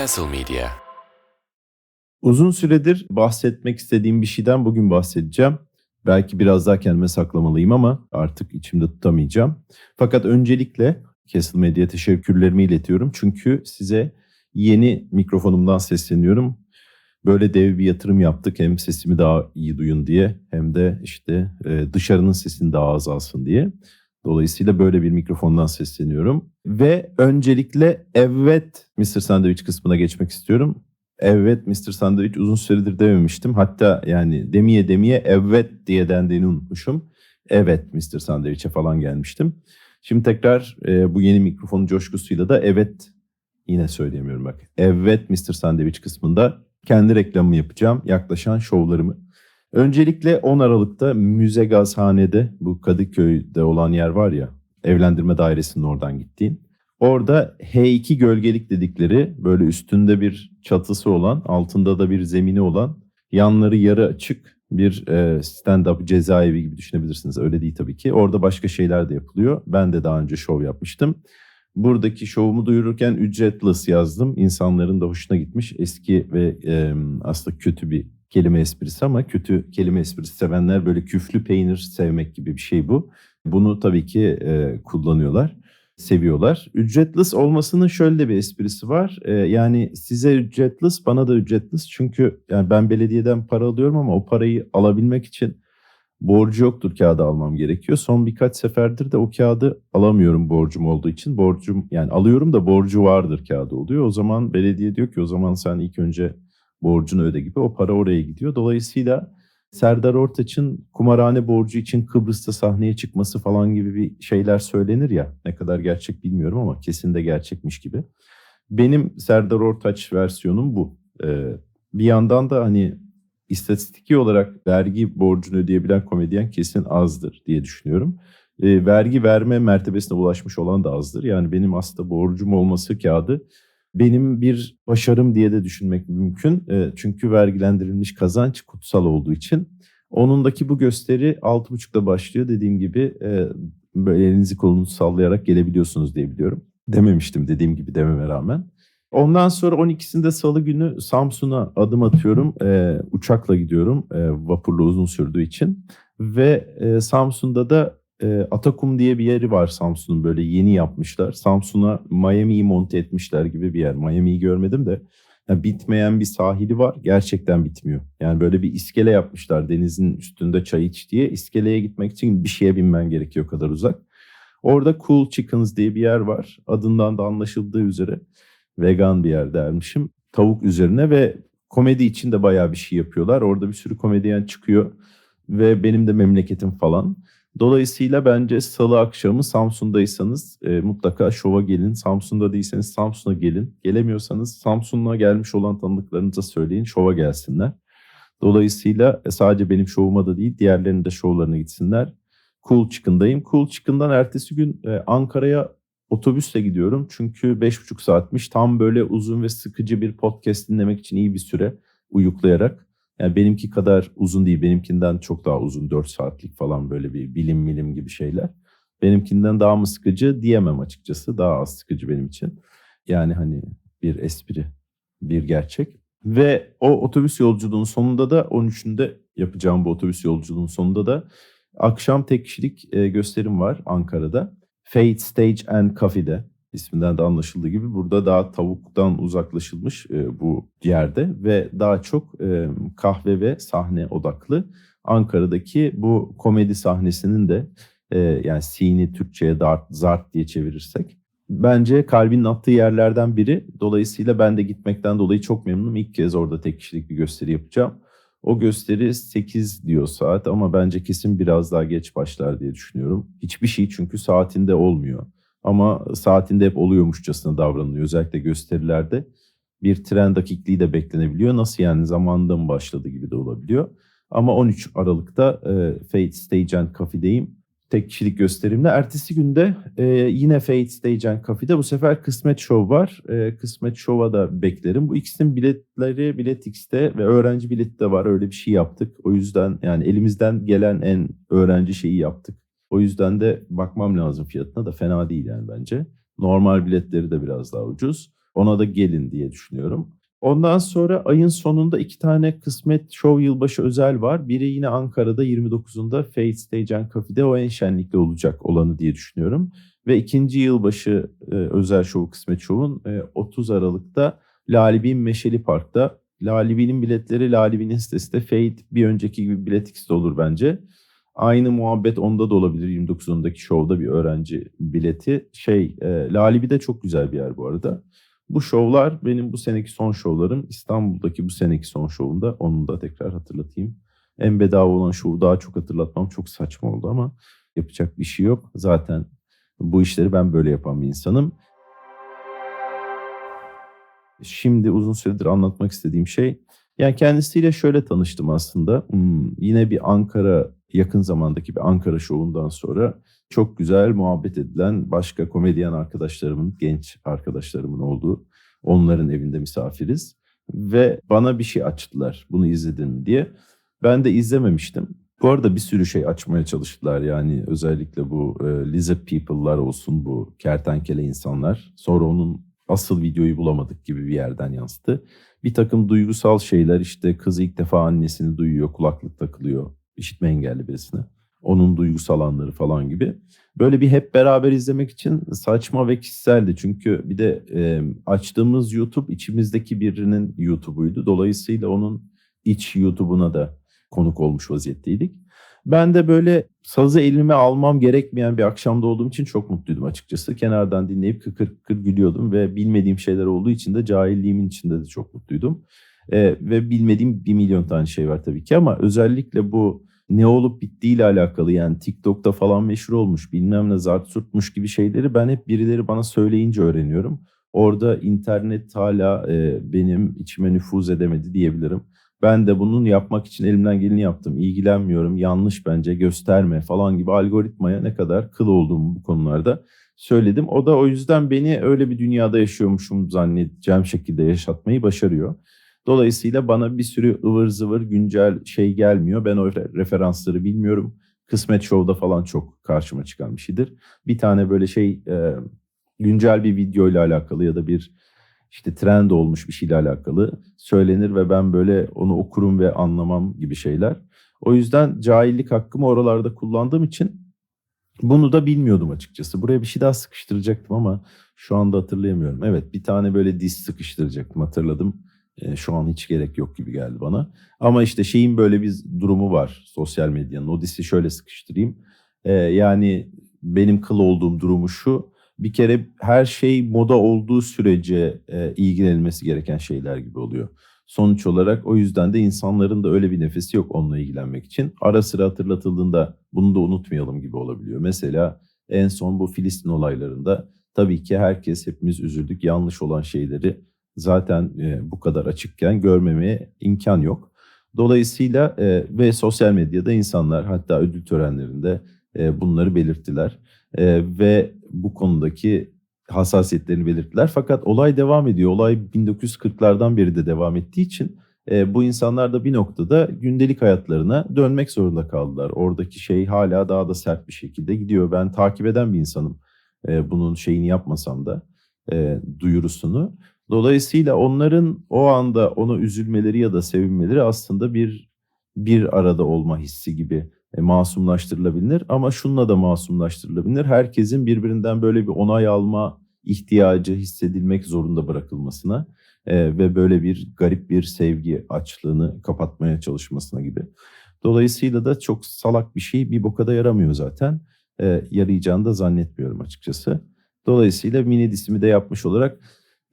Castle Media. Uzun süredir bahsetmek istediğim bir şeyden bugün bahsedeceğim. Belki biraz daha kendime saklamalıyım ama artık içimde tutamayacağım. Fakat öncelikle Castle Media teşekkürlerimi iletiyorum. Çünkü size yeni mikrofonumdan sesleniyorum. Böyle dev bir yatırım yaptık. Hem sesimi daha iyi duyun diye hem de işte e, dışarının sesini daha az alsın diye. Dolayısıyla böyle bir mikrofondan sesleniyorum. Ve öncelikle evet Mr. Sandwich kısmına geçmek istiyorum. Evet Mr. Sandwich uzun süredir dememiştim. Hatta yani demeye demeye evet diye dendiğini unutmuşum. Evet Mr. Sandwich'e falan gelmiştim. Şimdi tekrar e, bu yeni mikrofonun coşkusuyla da evet yine söyleyemiyorum bak. Evet Mr. Sandwich kısmında kendi reklamımı yapacağım. Yaklaşan şovlarımı. Öncelikle 10 Aralık'ta Müze Gazhane'de bu Kadıköy'de olan yer var ya evlendirme dairesinin oradan gittiğin. Orada H2 gölgelik dedikleri böyle üstünde bir çatısı olan altında da bir zemini olan yanları yarı açık bir e, stand-up cezaevi gibi düşünebilirsiniz. Öyle değil tabii ki. Orada başka şeyler de yapılıyor. Ben de daha önce şov yapmıştım. Buradaki şovumu duyururken ücretless yazdım. İnsanların da hoşuna gitmiş. Eski ve e, aslında kötü bir kelime esprisi ama kötü kelime esprisi sevenler böyle küflü peynir sevmek gibi bir şey bu. Bunu tabii ki e, kullanıyorlar, seviyorlar. Ücretless olmasının şöyle bir esprisi var. E, yani size ücretless, bana da ücretless. Çünkü yani ben belediyeden para alıyorum ama o parayı alabilmek için borcu yoktur kağıdı almam gerekiyor. Son birkaç seferdir de o kağıdı alamıyorum borcum olduğu için. Borcum yani alıyorum da borcu vardır kağıdı oluyor. O zaman belediye diyor ki o zaman sen ilk önce borcunu öde gibi o para oraya gidiyor. Dolayısıyla Serdar Ortaç'ın kumarhane borcu için Kıbrıs'ta sahneye çıkması falan gibi bir şeyler söylenir ya. Ne kadar gerçek bilmiyorum ama kesin de gerçekmiş gibi. Benim Serdar Ortaç versiyonum bu. Ee, bir yandan da hani istatistiki olarak vergi borcunu ödeyebilen komedyen kesin azdır diye düşünüyorum. E, vergi verme mertebesine ulaşmış olan da azdır. Yani benim aslında borcum olması kağıdı benim bir başarım diye de düşünmek mümkün. E, çünkü vergilendirilmiş kazanç kutsal olduğu için. Onundaki bu gösteri 6.30'da başlıyor. Dediğim gibi e, böyle elinizi kolunuzu sallayarak gelebiliyorsunuz diye biliyorum. Dememiştim dediğim gibi dememe rağmen. Ondan sonra 12'sinde salı günü Samsun'a adım atıyorum. E, uçakla gidiyorum e, vapurla uzun sürdüğü için. Ve e, Samsun'da da e, Atakum diye bir yeri var Samsun'un böyle yeni yapmışlar. Samsun'a Miami'yi monte etmişler gibi bir yer. Miami'yi görmedim de yani bitmeyen bir sahili var. Gerçekten bitmiyor. Yani böyle bir iskele yapmışlar denizin üstünde çay iç diye. İskeleye gitmek için bir şeye binmen gerekiyor kadar uzak. Orada Cool Chickens diye bir yer var. Adından da anlaşıldığı üzere vegan bir yer dermişim. Tavuk üzerine ve komedi için de bayağı bir şey yapıyorlar. Orada bir sürü komedyen çıkıyor ve benim de memleketim falan. Dolayısıyla bence salı akşamı Samsun'daysanız e, mutlaka şova gelin. Samsun'da değilseniz Samsun'a gelin. Gelemiyorsanız Samsun'a gelmiş olan tanıdıklarınıza söyleyin şova gelsinler. Dolayısıyla e, sadece benim şovuma da değil diğerlerinin de şovlarına gitsinler. Cool Chicken'dayım. Cool Chicken'dan ertesi gün e, Ankara'ya otobüsle gidiyorum. Çünkü 5,5 saatmiş. Tam böyle uzun ve sıkıcı bir podcast dinlemek için iyi bir süre uyuklayarak. Yani benimki kadar uzun değil. Benimkinden çok daha uzun. 4 saatlik falan böyle bir bilim bilim gibi şeyler. Benimkinden daha mı sıkıcı diyemem açıkçası. Daha az sıkıcı benim için. Yani hani bir espri, bir gerçek. Ve o otobüs yolculuğunun sonunda da 13'ünde yapacağım bu otobüs yolculuğunun sonunda da akşam tek kişilik e, gösterim var Ankara'da. Fate Stage and Cafe'de isminden de anlaşıldığı gibi burada daha tavuktan uzaklaşılmış e, bu yerde ve daha çok e, kahve ve sahne odaklı. Ankara'daki bu komedi sahnesinin de e, yani sini Türkçe'ye dart, zart diye çevirirsek bence kalbinin attığı yerlerden biri. Dolayısıyla ben de gitmekten dolayı çok memnunum. İlk kez orada tek kişilik bir gösteri yapacağım. O gösteri 8 diyor saat ama bence kesin biraz daha geç başlar diye düşünüyorum. Hiçbir şey çünkü saatinde olmuyor. Ama saatinde hep oluyormuşçasına davranılıyor. Özellikle gösterilerde bir tren dakikliği de beklenebiliyor. Nasıl yani zamanında mı başladı gibi de olabiliyor. Ama 13 Aralık'ta e, Fate Stage and Cafe'deyim. Tek kişilik gösterimle. Ertesi günde e, yine Fate Stage and Cafe'de bu sefer Kısmet Show var. E, Kısmet Show'a da beklerim. Bu ikisinin biletleri Bilet X'te ve öğrenci bileti de var. Öyle bir şey yaptık. O yüzden yani elimizden gelen en öğrenci şeyi yaptık. O yüzden de bakmam lazım fiyatına da fena değil yani bence. Normal biletleri de biraz daha ucuz. Ona da gelin diye düşünüyorum. Ondan sonra ayın sonunda iki tane kısmet show yılbaşı özel var. Biri yine Ankara'da 29'unda Fate Stage and Cafe'de o en şenlikli olacak olanı diye düşünüyorum. Ve ikinci yılbaşı e, özel show kısmet show'un e, 30 Aralık'ta Lalibi Meşeli Park'ta. Lalibi'nin biletleri Lalibi'nin sitesinde. Fate bir önceki gibi bilet X'de olur bence. Aynı muhabbet onda da olabilir 29'undaki şovda bir öğrenci bileti. Şey e, Lalibi de çok güzel bir yer bu arada. Bu şovlar benim bu seneki son şovlarım. İstanbul'daki bu seneki son şovunda onu da tekrar hatırlatayım. En bedava olan şovu daha çok hatırlatmam çok saçma oldu ama yapacak bir şey yok. Zaten bu işleri ben böyle yapan bir insanım. Şimdi uzun süredir anlatmak istediğim şey yani kendisiyle şöyle tanıştım aslında. Hmm, yine bir Ankara yakın zamandaki bir Ankara şovundan sonra çok güzel muhabbet edilen başka komedyen arkadaşlarımın, genç arkadaşlarımın olduğu onların evinde misafiriz. Ve bana bir şey açtılar bunu izledin diye. Ben de izlememiştim. Bu arada bir sürü şey açmaya çalıştılar yani özellikle bu e, lizard people'lar olsun bu kertenkele insanlar. Sonra onun asıl videoyu bulamadık gibi bir yerden yansıdı. Bir takım duygusal şeyler işte kız ilk defa annesini duyuyor kulaklık takılıyor işitme engelli birisine. Onun duygusal anları falan gibi. Böyle bir hep beraber izlemek için saçma ve kişiseldi. Çünkü bir de e, açtığımız YouTube içimizdeki birinin YouTube'uydu. Dolayısıyla onun iç YouTube'una da konuk olmuş vaziyetteydik. Ben de böyle sazı elime almam gerekmeyen bir akşamda olduğum için çok mutluydum açıkçası. Kenardan dinleyip kıkır kıkır gülüyordum ve bilmediğim şeyler olduğu için de cahilliğimin içinde de çok mutluydum. Ee, ve bilmediğim bir milyon tane şey var tabii ki ama özellikle bu ne olup bittiğiyle alakalı yani TikTok'ta falan meşhur olmuş bilmem ne zart surtmuş gibi şeyleri ben hep birileri bana söyleyince öğreniyorum. Orada internet hala e, benim içime nüfuz edemedi diyebilirim. Ben de bunun yapmak için elimden geleni yaptım. İlgilenmiyorum, yanlış bence, gösterme falan gibi algoritmaya ne kadar kıl olduğumu bu konularda söyledim. O da o yüzden beni öyle bir dünyada yaşıyormuşum zannedeceğim şekilde yaşatmayı başarıyor. Dolayısıyla bana bir sürü ıvır zıvır güncel şey gelmiyor. Ben o referansları bilmiyorum. Kısmet Show'da falan çok karşıma çıkan bir şeydir. Bir tane böyle şey e, güncel bir video ile alakalı ya da bir işte trend olmuş bir şeyle alakalı söylenir ve ben böyle onu okurum ve anlamam gibi şeyler. O yüzden cahillik hakkımı oralarda kullandığım için bunu da bilmiyordum açıkçası. Buraya bir şey daha sıkıştıracaktım ama şu anda hatırlayamıyorum. Evet bir tane böyle diz sıkıştıracaktım hatırladım. E, şu an hiç gerek yok gibi geldi bana. Ama işte şeyin böyle bir durumu var sosyal medyanın. O disi şöyle sıkıştırayım. E, yani benim kıl olduğum durumu şu. Bir kere her şey moda olduğu sürece e, ilgilenilmesi gereken şeyler gibi oluyor. Sonuç olarak o yüzden de insanların da öyle bir nefesi yok onunla ilgilenmek için. Ara sıra hatırlatıldığında bunu da unutmayalım gibi olabiliyor. Mesela en son bu Filistin olaylarında tabii ki herkes hepimiz üzüldük. Yanlış olan şeyleri zaten e, bu kadar açıkken görmemeye imkan yok. Dolayısıyla e, ve sosyal medyada insanlar hatta ödül törenlerinde e, bunları belirttiler e, ve bu konudaki hassasiyetlerini belirttiler. Fakat olay devam ediyor. Olay 1940'lardan beri de devam ettiği için e, bu insanlar da bir noktada gündelik hayatlarına dönmek zorunda kaldılar. Oradaki şey hala daha da sert bir şekilde gidiyor. Ben takip eden bir insanım e, bunun şeyini yapmasam da e, duyurusunu. Dolayısıyla onların o anda ona üzülmeleri ya da sevinmeleri aslında bir bir arada olma hissi gibi e, masumlaştırılabilir ama şunla da masumlaştırılabilir. Herkesin birbirinden böyle bir onay alma ihtiyacı hissedilmek zorunda bırakılmasına e, ve böyle bir garip bir sevgi açlığını kapatmaya çalışmasına gibi. Dolayısıyla da çok salak bir şey bir bokada yaramıyor zaten. E, yarayacağını da zannetmiyorum açıkçası. Dolayısıyla mini disimi de yapmış olarak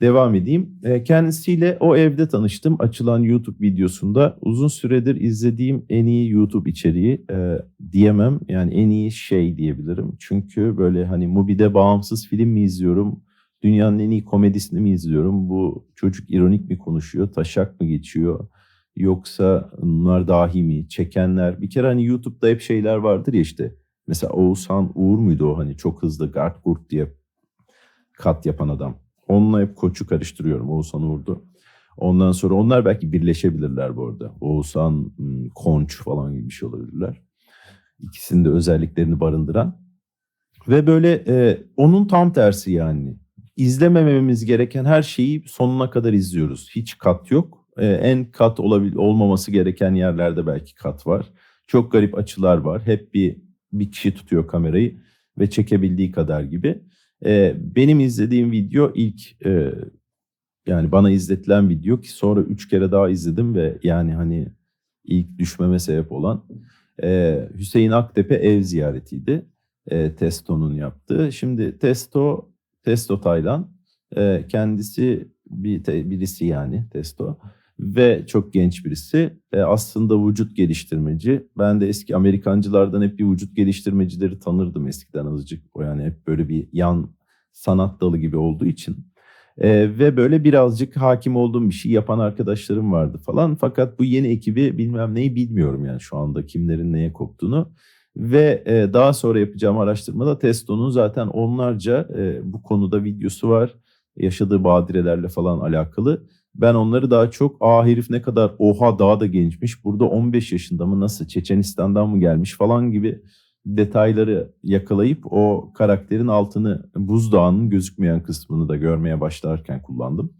devam edeyim. E, kendisiyle o evde tanıştım. Açılan YouTube videosunda uzun süredir izlediğim en iyi YouTube içeriği e, diyemem. Yani en iyi şey diyebilirim. Çünkü böyle hani Mubi'de bağımsız film mi izliyorum? Dünyanın en iyi komedisini mi izliyorum? Bu çocuk ironik mi konuşuyor? Taşak mı geçiyor? Yoksa bunlar dahi mi? Çekenler. Bir kere hani YouTube'da hep şeyler vardır ya işte. Mesela Oğuzhan Uğur muydu o hani çok hızlı Gart Gurt diye kat yapan adam. Onunla hep koçu karıştırıyorum. Oğuzhan Uğur'du. Ondan sonra onlar belki birleşebilirler bu arada. Oğuzhan, hmm, Konç falan gibi bir şey olabilirler. İkisinin de özelliklerini barındıran. Ve böyle e, onun tam tersi yani. izlemememiz gereken her şeyi sonuna kadar izliyoruz. Hiç kat yok. Ee, en kat olabil olmaması gereken yerlerde belki kat var. Çok garip açılar var. Hep bir bir kişi tutuyor kamerayı ve çekebildiği kadar gibi. Ee, benim izlediğim video ilk e, yani bana izletilen video ki sonra üç kere daha izledim ve yani hani ilk düşmeme sebep olan e, Hüseyin Aktepe ev ziyaretiydi. E, Testo'nun yaptığı. Şimdi Testo, Testo Taylan e, kendisi bir te, birisi yani Testo ve çok genç birisi. E, aslında vücut geliştirmeci. Ben de eski Amerikancılardan hep bir vücut geliştirmecileri tanırdım eskiden azıcık. O yani hep böyle bir yan sanat dalı gibi olduğu için. E, ve böyle birazcık hakim olduğum bir şey yapan arkadaşlarım vardı falan. Fakat bu yeni ekibi bilmem neyi bilmiyorum yani şu anda kimlerin neye koptuğunu. Ve e, daha sonra yapacağım araştırmada Testo'nun zaten onlarca e, bu konuda videosu var. Yaşadığı badirelerle falan alakalı. Ben onları daha çok aa herif ne kadar oha daha da gençmiş. Burada 15 yaşında mı nasıl Çeçenistan'dan mı gelmiş falan gibi detayları yakalayıp o karakterin altını buzdağının gözükmeyen kısmını da görmeye başlarken kullandım.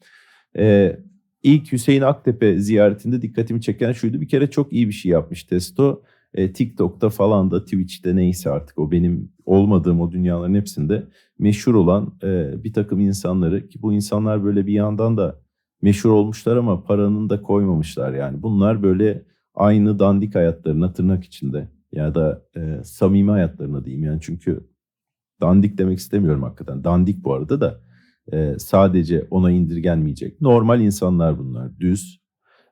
Ee, ilk Hüseyin Aktepe ziyaretinde dikkatimi çeken şuydu. Bir kere çok iyi bir şey yapmış Testo. Ee, TikTok'ta falan da Twitch'te neyse artık o benim olmadığım o dünyaların hepsinde meşhur olan e, bir takım insanları ki bu insanlar böyle bir yandan da meşhur olmuşlar ama paranın da koymamışlar yani. Bunlar böyle aynı dandik hayatlarına tırnak içinde ya da e, samimi hayatlarına diyeyim yani çünkü dandik demek istemiyorum hakikaten. Dandik bu arada da e, sadece ona indirgenmeyecek. Normal insanlar bunlar. Düz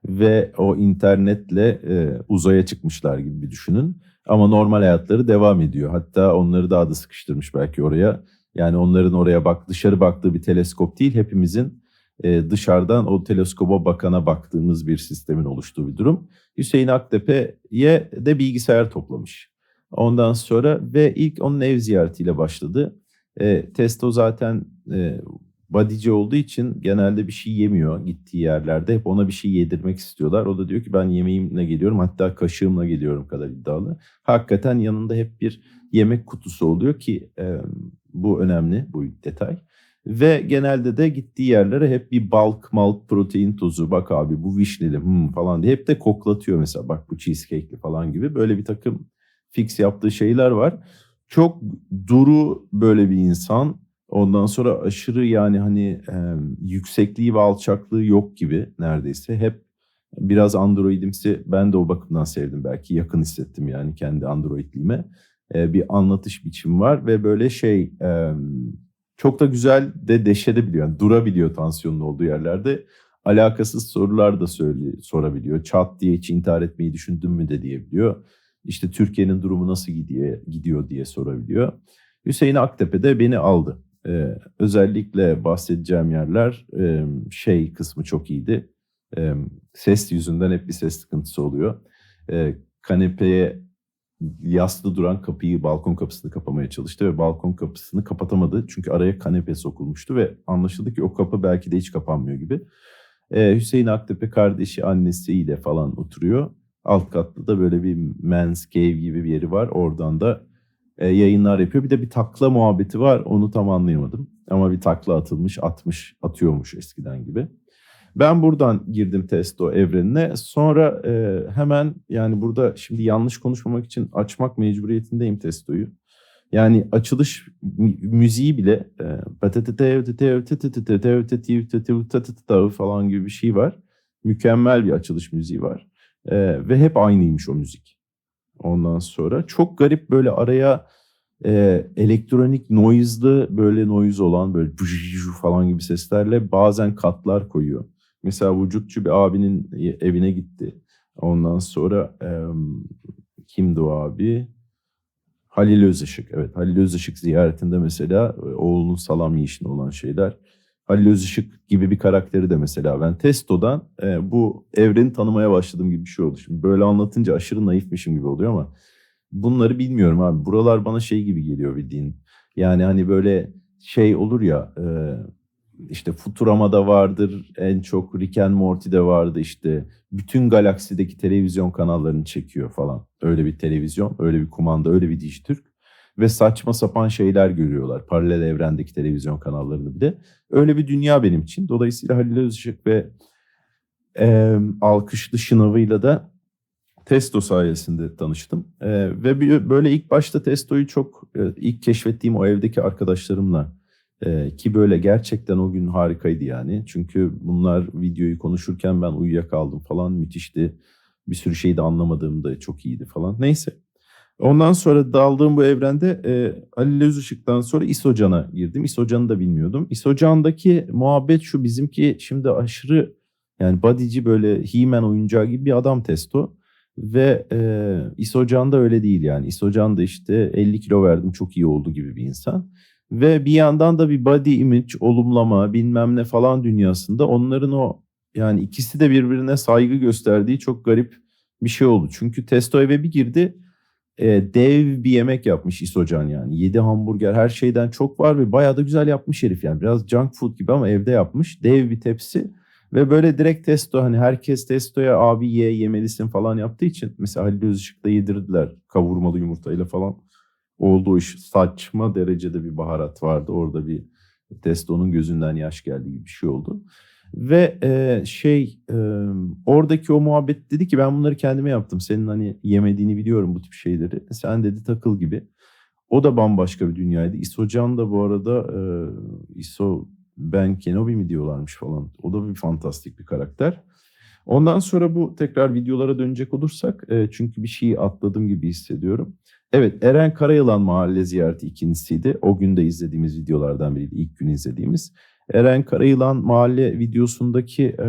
ve o internetle e, uzaya çıkmışlar gibi bir düşünün. Ama normal hayatları devam ediyor. Hatta onları daha da sıkıştırmış belki oraya. Yani onların oraya bak dışarı baktığı bir teleskop değil. Hepimizin e, dışarıdan o teleskoba bakana baktığımız bir sistemin oluştuğu bir durum. Hüseyin Aktepe'ye de bilgisayar toplamış. Ondan sonra ve ilk onun ev ziyaretiyle başladı. E, Testo zaten e, bodyci olduğu için genelde bir şey yemiyor gittiği yerlerde. Hep ona bir şey yedirmek istiyorlar. O da diyor ki ben yemeğimle geliyorum hatta kaşığımla geliyorum kadar iddialı. Hakikaten yanında hep bir yemek kutusu oluyor ki e, bu önemli bu detay. Ve genelde de gittiği yerlere hep bir balk malk protein tozu bak abi bu vişneli hmm falan diye hep de koklatıyor mesela bak bu cheesecake'li falan gibi böyle bir takım fix yaptığı şeyler var. Çok duru böyle bir insan. Ondan sonra aşırı yani hani e, yüksekliği ve alçaklığı yok gibi neredeyse. Hep biraz androidimsi ben de o bakımdan sevdim belki yakın hissettim yani kendi androidliğime. E, bir anlatış biçimi var ve böyle şey... E, çok da güzel de deşedebiliyor. Yani durabiliyor tansiyonun olduğu yerlerde. Alakasız sorular da söyle, sorabiliyor. Çat diye hiç intihar etmeyi düşündün mü de diyebiliyor. İşte Türkiye'nin durumu nasıl gidiyor, gidiyor diye sorabiliyor. Hüseyin Aktepe de beni aldı. Ee, özellikle bahsedeceğim yerler e, şey kısmı çok iyiydi. E, ses yüzünden hep bir ses sıkıntısı oluyor. E, kanepeye yaslı duran kapıyı, balkon kapısını kapamaya çalıştı ve balkon kapısını kapatamadı. Çünkü araya kanepe sokulmuştu ve anlaşıldı ki o kapı belki de hiç kapanmıyor gibi. Ee, Hüseyin Aktepe kardeşi annesiyle falan oturuyor. Alt katta da böyle bir men's cave gibi bir yeri var. Oradan da e, yayınlar yapıyor. Bir de bir takla muhabbeti var. Onu tam anlayamadım. Ama bir takla atılmış, atmış, atıyormuş eskiden gibi. Ben buradan girdim testo evrenine. Sonra e, hemen yani burada şimdi yanlış konuşmamak için açmak mecburiyetindeyim testoyu. Yani açılış müziği bile falan gibi bir şey var. Mükemmel bir açılış müziği var. E, ve hep aynıymış o müzik. Ondan sonra çok garip böyle araya e, elektronik noise'lı böyle noise olan böyle falan gibi seslerle bazen katlar koyuyor. Mesela vücutçu bir abinin evine gitti. Ondan sonra e, kimdi o abi? Halil Özışık. Evet Halil Özışık ziyaretinde mesela oğlunun salam yiyişinde olan şeyler. Halil Özışık gibi bir karakteri de mesela ben Testo'dan e, bu evreni tanımaya başladığım gibi bir şey oldu. Şimdi böyle anlatınca aşırı naifmişim gibi oluyor ama bunları bilmiyorum abi. Buralar bana şey gibi geliyor bildiğin. Yani hani böyle şey olur ya e, işte Futurama'da vardır, en çok Rick and Morty'de vardı işte. Bütün galaksideki televizyon kanallarını çekiyor falan. Öyle bir televizyon, öyle bir kumanda, öyle bir Dijitürk. ve saçma sapan şeyler görüyorlar. Paralel evrendeki televizyon kanallarını bir de. Öyle bir dünya benim için. Dolayısıyla Halil Özışık ve e, alkışlı şınavıyla da Testo sayesinde tanıştım. E, ve böyle ilk başta Testo'yu çok e, ilk keşfettiğim o evdeki arkadaşlarımla e, ki böyle gerçekten o gün harikaydı yani. Çünkü bunlar videoyu konuşurken ben uyuyakaldım falan müthişti. Bir sürü şeyi de anlamadığımda çok iyiydi falan. Neyse. Ondan sonra daldığım bu evrende e, Ali Özışık'tan sonra İsocan'a girdim. İsocan'ı da bilmiyordum. İsocan'daki muhabbet şu bizimki şimdi aşırı yani bodyci böyle He-Man oyuncağı gibi bir adam testo. Ve e, İsocan da öyle değil yani. İsocan da işte 50 kilo verdim çok iyi oldu gibi bir insan. Ve bir yandan da bir body image, olumlama bilmem ne falan dünyasında onların o yani ikisi de birbirine saygı gösterdiği çok garip bir şey oldu. Çünkü Testo eve bir girdi e, dev bir yemek yapmış İsocan yani. Yedi hamburger her şeyden çok var ve bayağı da güzel yapmış herif yani. Biraz junk food gibi ama evde yapmış. Dev bir tepsi ve böyle direkt testo hani herkes testoya abi ye yemelisin falan yaptığı için mesela Halil Özışık'ta yedirdiler kavurmalı yumurtayla falan. Oldu o iş saçma derecede bir baharat vardı. Orada bir testonun gözünden yaş geldi gibi bir şey oldu. Ve e, şey e, oradaki o muhabbet dedi ki ben bunları kendime yaptım. Senin hani yemediğini biliyorum bu tip şeyleri. Sen dedi takıl gibi. O da bambaşka bir dünyaydı. İsocan da bu arada e, İso Ben Kenobi mi diyorlarmış falan. O da bir fantastik bir karakter. Ondan sonra bu tekrar videolara dönecek olursak e, çünkü bir şeyi atladım gibi hissediyorum. Evet Eren Karayılan mahalle ziyareti ikincisiydi. O gün de izlediğimiz videolardan biriydi. İlk gün izlediğimiz. Eren Karayılan mahalle videosundaki e,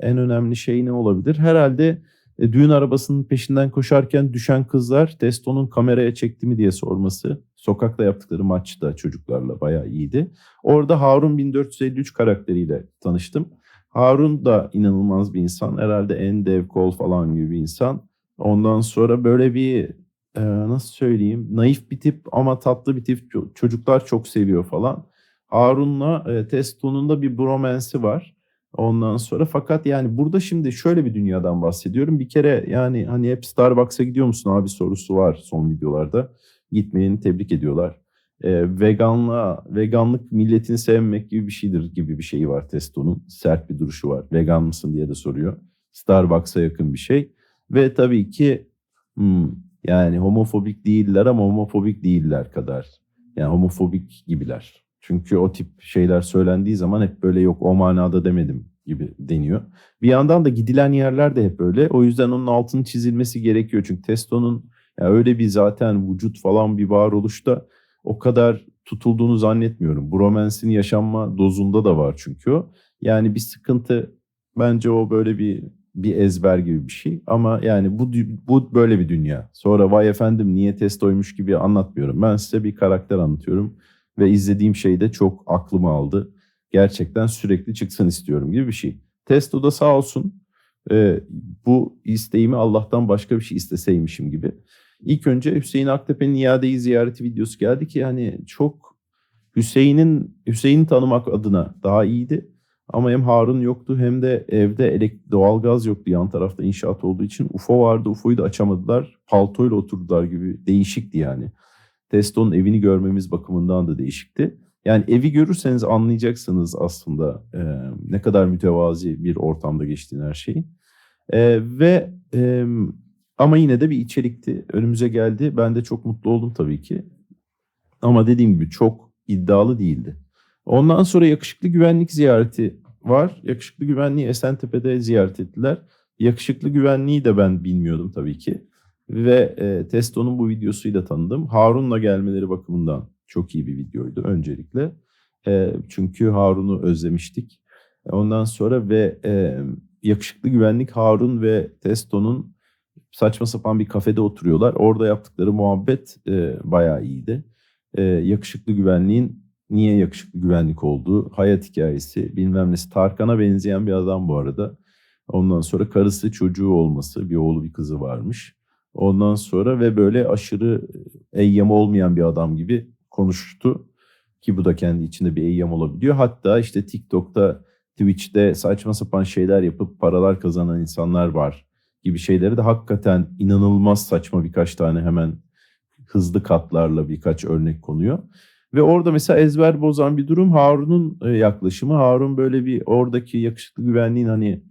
en önemli şey ne olabilir? Herhalde e, düğün arabasının peşinden koşarken düşen kızlar Testo'nun kameraya çekti mi diye sorması. Sokakta yaptıkları maçta çocuklarla bayağı iyiydi. Orada Harun 1453 karakteriyle tanıştım. Harun da inanılmaz bir insan. Herhalde en dev kol falan gibi bir insan. Ondan sonra böyle bir e, nasıl söyleyeyim naif bir tip ama tatlı bir tip çocuklar çok seviyor falan. Harun'la e, Testo'nun da bir bromansı var. Ondan sonra fakat yani burada şimdi şöyle bir dünyadan bahsediyorum. Bir kere yani hani hep Starbucks'a gidiyor musun abi sorusu var son videolarda. Gitmeyeni tebrik ediyorlar. E, veganla veganlık milletini sevmek gibi bir şeydir gibi bir şeyi var Testo'nun. Sert bir duruşu var. Vegan mısın diye de soruyor. Starbucks'a yakın bir şey. Ve tabii ki hmm, yani homofobik değiller ama homofobik değiller kadar. Yani homofobik gibiler. Çünkü o tip şeyler söylendiği zaman hep böyle yok o manada demedim gibi deniyor. Bir yandan da gidilen yerler de hep öyle. O yüzden onun altını çizilmesi gerekiyor. Çünkü Testo'nun yani öyle bir zaten vücut falan bir varoluşta o kadar tutulduğunu zannetmiyorum. Bromance'in yaşanma dozunda da var çünkü o. Yani bir sıkıntı bence o böyle bir bir ezber gibi bir şey. Ama yani bu bu böyle bir dünya. Sonra vay efendim niye testoymuş gibi anlatmıyorum. Ben size bir karakter anlatıyorum ve izlediğim şey de çok aklımı aldı. Gerçekten sürekli çıksın istiyorum gibi bir şey. Testo da sağ olsun e, bu isteğimi Allah'tan başka bir şey isteseymişim gibi. İlk önce Hüseyin Aktepe'nin iadeyi ziyareti videosu geldi ki hani çok Hüseyin'in Hüseyin'i tanımak adına daha iyiydi. Ama hem Harun yoktu hem de evde elek, doğalgaz yoktu yan tarafta inşaat olduğu için. UFO vardı UFO'yu da açamadılar. Paltoyla oturdular gibi değişikti yani. Testo'nun evini görmemiz bakımından da değişikti. Yani evi görürseniz anlayacaksınız aslında e, ne kadar mütevazi bir ortamda geçtiğini her şeyi. E, ve e, ama yine de bir içerikti. Önümüze geldi. Ben de çok mutlu oldum tabii ki. Ama dediğim gibi çok iddialı değildi. Ondan sonra yakışıklı güvenlik ziyareti var. Yakışıklı güvenliği Esentepe'de ziyaret ettiler. Yakışıklı güvenliği de ben bilmiyordum tabii ki. Ve e, Testo'nun bu videosuyla tanıdım. Harun'la gelmeleri bakımından çok iyi bir videoydu öncelikle. E, çünkü Harun'u özlemiştik. Ondan sonra ve e, yakışıklı güvenlik Harun ve Testo'nun saçma sapan bir kafede oturuyorlar. Orada yaptıkları muhabbet e, bayağı iyiydi. E, yakışıklı güvenliğin niye yakışıklı güvenlik olduğu, hayat hikayesi, bilmem nesi. Tarkan'a benzeyen bir adam bu arada. Ondan sonra karısı çocuğu olması, bir oğlu bir kızı varmış. Ondan sonra ve böyle aşırı eyyam olmayan bir adam gibi konuştu. Ki bu da kendi içinde bir eyyam olabiliyor. Hatta işte TikTok'ta, Twitch'te saçma sapan şeyler yapıp paralar kazanan insanlar var gibi şeyleri de hakikaten inanılmaz saçma birkaç tane hemen hızlı katlarla birkaç örnek konuyor. Ve orada mesela ezber bozan bir durum Harun'un e, yaklaşımı. Harun böyle bir oradaki yakışıklı güvenliğin hani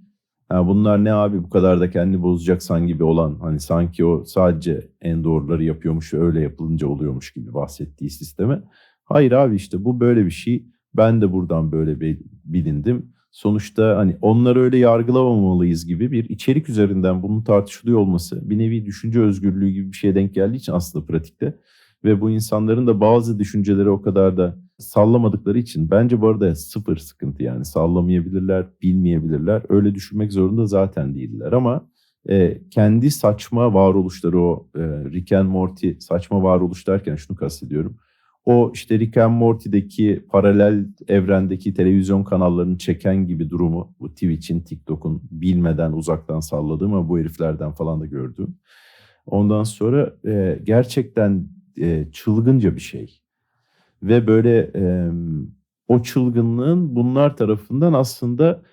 ha bunlar ne abi bu kadar da kendi bozacaksan gibi olan hani sanki o sadece en doğruları yapıyormuş öyle yapılınca oluyormuş gibi bahsettiği sisteme. Hayır abi işte bu böyle bir şey. Ben de buradan böyle bilindim. Sonuçta hani onları öyle yargılamamalıyız gibi bir içerik üzerinden bunun tartışılıyor olması bir nevi düşünce özgürlüğü gibi bir şeye denk geldiği için aslında pratikte ve bu insanların da bazı düşünceleri o kadar da sallamadıkları için bence bu arada sıfır sıkıntı yani sallamayabilirler, bilmeyebilirler. Öyle düşünmek zorunda zaten değiller ama e, kendi saçma varoluşları o e, Rick and Morty saçma varoluş derken şunu kastediyorum. O işte Rick and Morty'deki paralel evrendeki televizyon kanallarını çeken gibi durumu bu Twitch'in, TikTok'un bilmeden uzaktan salladığım ama bu heriflerden falan da gördüğüm. Ondan sonra e, gerçekten e, çılgınca bir şey. Ve böyle e, o çılgınlığın bunlar tarafından aslında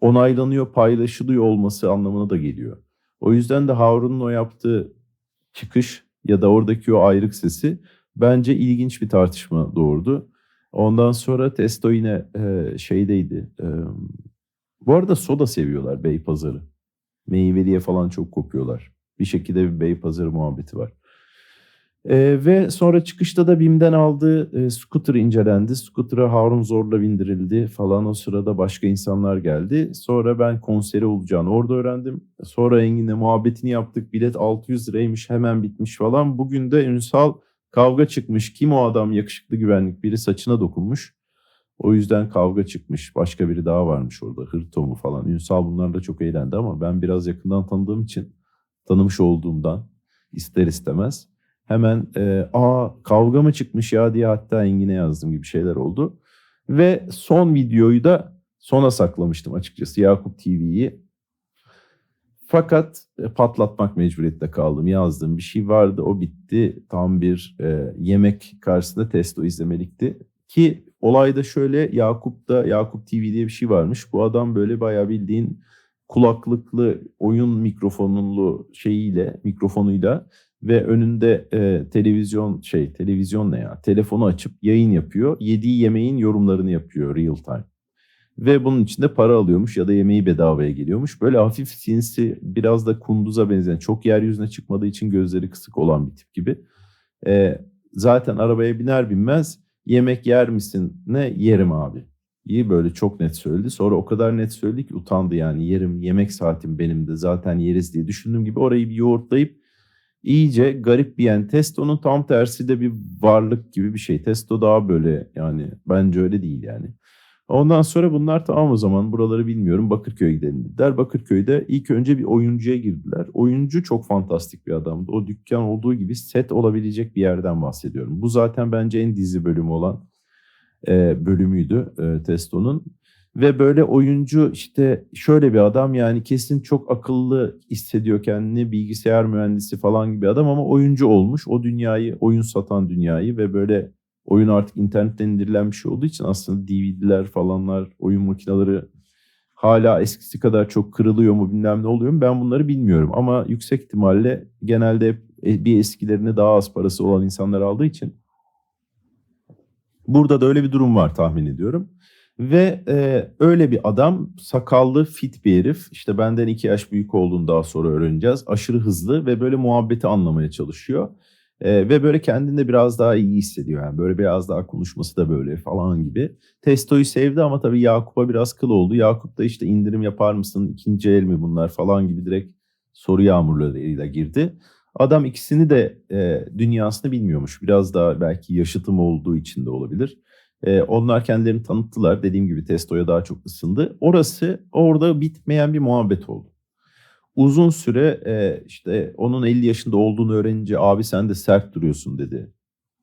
onaylanıyor, paylaşılıyor olması anlamına da geliyor. O yüzden de Harun'un o yaptığı çıkış ya da oradaki o ayrık sesi bence ilginç bir tartışma doğurdu. Ondan sonra Testo yine e, şeydeydi. E, bu arada soda seviyorlar Beypazarı. Meyveliye falan çok kopuyorlar. Bir şekilde bir Beypazarı muhabbeti var. E, ve sonra çıkışta da BİM'den aldığı e, scooter incelendi. Scooter'a Harun zorla bindirildi falan. O sırada başka insanlar geldi. Sonra ben konseri olacağını orada öğrendim. Sonra Engin'le muhabbetini yaptık. Bilet 600 liraymış hemen bitmiş falan. Bugün de Ünsal kavga çıkmış. Kim o adam yakışıklı güvenlik? Biri saçına dokunmuş. O yüzden kavga çıkmış. Başka biri daha varmış orada. Hırtomu falan. Ünsal bunlarla çok eğlendi ama ben biraz yakından tanıdığım için tanımış olduğumdan ister istemez hemen e, aa kavga mı çıkmış ya diye hatta Engin'e yazdım gibi şeyler oldu. Ve son videoyu da sona saklamıştım açıkçası Yakup TV'yi. Fakat e, patlatmak mecburiyette kaldım. Yazdığım bir şey vardı o bitti. Tam bir e, yemek karşısında testo izlemelikti. Ki olayda şöyle Yakup'ta Yakup TV diye bir şey varmış. Bu adam böyle bayağı bildiğin kulaklıklı oyun mikrofonlu şeyiyle mikrofonuyla ve önünde e, televizyon şey televizyon ne ya telefonu açıp yayın yapıyor. Yediği yemeğin yorumlarını yapıyor real time. Ve bunun için de para alıyormuş ya da yemeği bedavaya geliyormuş. Böyle hafif sinsi biraz da kunduza benzeyen çok yeryüzüne çıkmadığı için gözleri kısık olan bir tip gibi. E, zaten arabaya biner binmez yemek yer misin ne yerim abi. İyi böyle çok net söyledi. Sonra o kadar net söyledi ki utandı yani yerim yemek saatim benim de zaten yeriz diye düşündüğüm gibi orayı bir yoğurtlayıp iyice garip bir yani Testo'nun tam tersi de bir varlık gibi bir şey. Testo daha böyle yani bence öyle değil yani. Ondan sonra bunlar tamam o zaman buraları bilmiyorum Bakırköy'e gidelim dediler. Bakırköy'de ilk önce bir oyuncuya girdiler. Oyuncu çok fantastik bir adamdı. O dükkan olduğu gibi set olabilecek bir yerden bahsediyorum. Bu zaten bence en dizi bölümü olan e, bölümüydü e, Testo'nun. Ve böyle oyuncu işte şöyle bir adam yani kesin çok akıllı hissediyor kendini bilgisayar mühendisi falan gibi adam ama oyuncu olmuş. O dünyayı oyun satan dünyayı ve böyle oyun artık internetten indirilen bir şey olduğu için aslında DVD'ler falanlar oyun makineleri hala eskisi kadar çok kırılıyor mu bilmem ne oluyor mu ben bunları bilmiyorum. Ama yüksek ihtimalle genelde e, bir eskilerini daha az parası olan insanlar aldığı için burada da öyle bir durum var tahmin ediyorum. Ve e, öyle bir adam sakallı fit bir herif işte benden iki yaş büyük olduğunu daha sonra öğreneceğiz. Aşırı hızlı ve böyle muhabbeti anlamaya çalışıyor. E, ve böyle kendinde biraz daha iyi hissediyor yani böyle biraz daha konuşması da böyle falan gibi. Testo'yu sevdi ama tabii Yakup'a biraz kıl oldu. Yakup da işte indirim yapar mısın ikinci el mi bunlar falan gibi direkt soru yağmurlarıyla girdi. Adam ikisini de e, dünyasını bilmiyormuş. Biraz daha belki yaşıtım olduğu için de olabilir. Ee, onlar kendilerini tanıttılar. Dediğim gibi Testo'ya daha çok ısındı. Orası orada bitmeyen bir muhabbet oldu. Uzun süre e, işte onun 50 yaşında olduğunu öğrenince abi sen de sert duruyorsun dedi.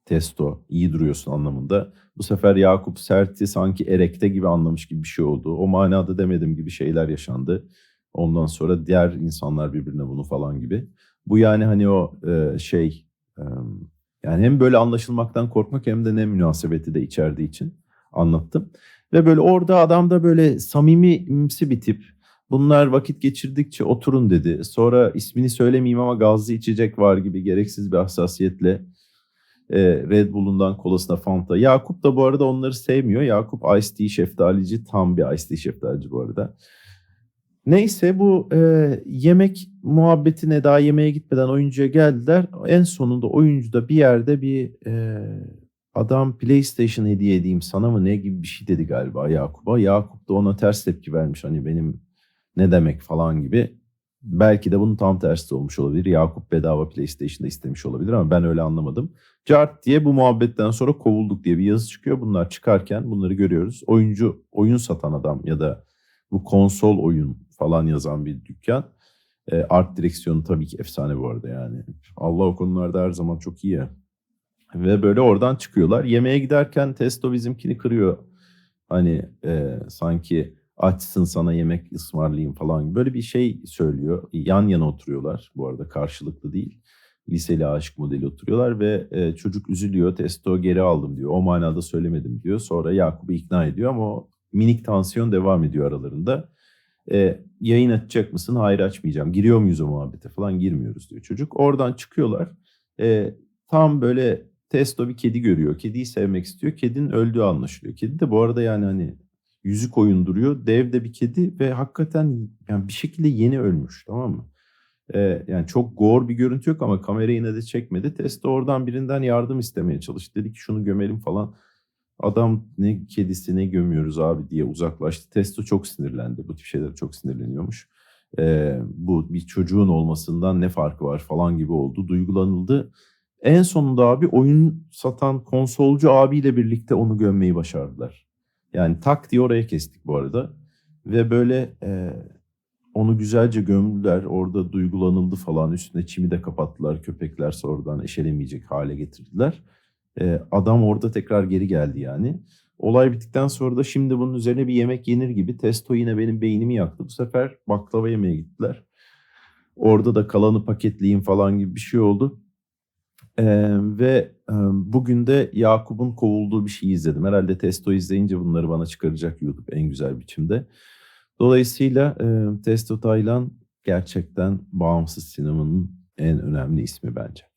Testo iyi duruyorsun anlamında. Bu sefer Yakup serti sanki erekte gibi anlamış gibi bir şey oldu. O manada demedim gibi şeyler yaşandı. Ondan sonra diğer insanlar birbirine bunu falan gibi. Bu yani hani o e, şey yani hem böyle anlaşılmaktan korkmak hem de ne münasebeti de içerdiği için anlattım. Ve böyle orada adam da böyle samimimsi bir tip. Bunlar vakit geçirdikçe oturun dedi. Sonra ismini söylemeyeyim ama gazlı içecek var gibi gereksiz bir hassasiyetle e, Red Bull'undan kolasına Fanta. Yakup da bu arada onları sevmiyor. Yakup Ice Tea şeftalici. Tam bir Ice Tea şeftalici bu arada. Neyse bu e, yemek muhabbetine daha yemeğe gitmeden oyuncuya geldiler. En sonunda oyuncuda bir yerde bir e, adam PlayStation hediye edeyim sana mı ne gibi bir şey dedi galiba Yakup'a. Yakup da ona ters tepki vermiş hani benim ne demek falan gibi. Belki de bunun tam tersi olmuş olabilir. Yakup bedava PlayStation'da istemiş olabilir ama ben öyle anlamadım. Cart diye bu muhabbetten sonra kovulduk diye bir yazı çıkıyor. Bunlar çıkarken bunları görüyoruz. Oyuncu, oyun satan adam ya da bu konsol oyun falan yazan bir dükkan. E, art direksiyonu tabii ki efsane bu arada yani. Allah o konularda her zaman çok iyi. Ve böyle oradan çıkıyorlar. Yemeğe giderken Testo bizimkini kırıyor. Hani e, sanki açsın sana yemek ısmarlayayım falan. Böyle bir şey söylüyor. Yan yana oturuyorlar bu arada karşılıklı değil. Liseli aşık modeli oturuyorlar ve e, çocuk üzülüyor. Testo geri aldım diyor. O manada söylemedim diyor. Sonra Yakup'u ikna ediyor ama o minik tansiyon devam ediyor aralarında. E, yayın açacak mısın? Hayır açmayacağım. Giriyor muyuz o muhabbete falan? Girmiyoruz diyor çocuk. Oradan çıkıyorlar. E, tam böyle Testo bir kedi görüyor. Kediyi sevmek istiyor. Kedinin öldüğü anlaşılıyor. Kedi de bu arada yani hani yüzük oyun duruyor. Dev de bir kedi ve hakikaten yani bir şekilde yeni ölmüş tamam mı? Ee, yani çok gore bir görüntü yok ama kamera yine de çekmedi. Testo oradan birinden yardım istemeye çalıştı. Dedi ki şunu gömelim falan. Adam ne kedisi ne gömüyoruz abi diye uzaklaştı. Testo çok sinirlendi. Bu tip şeyler çok sinirleniyormuş. Ee, bu bir çocuğun olmasından ne farkı var falan gibi oldu. Duygulanıldı. En sonunda abi oyun satan konsolcu abiyle birlikte onu gömmeyi başardılar. Yani tak diye oraya kestik bu arada. Ve böyle e, onu güzelce gömdüler. Orada duygulanıldı falan. Üstüne çimi de kapattılar. Köpekler sonradan eşelemeyecek hale getirdiler. E, adam orada tekrar geri geldi yani. Olay bittikten sonra da şimdi bunun üzerine bir yemek yenir gibi Testo yine benim beynimi yaktı. Bu sefer baklava yemeye gittiler. Orada da kalanı paketleyin falan gibi bir şey oldu. Ee, ve e, bugün de Yakup'un kovulduğu bir şey izledim. Herhalde Testo izleyince bunları bana çıkaracak YouTube en güzel biçimde. Dolayısıyla e, Testo Taylan gerçekten bağımsız sinemanın en önemli ismi bence.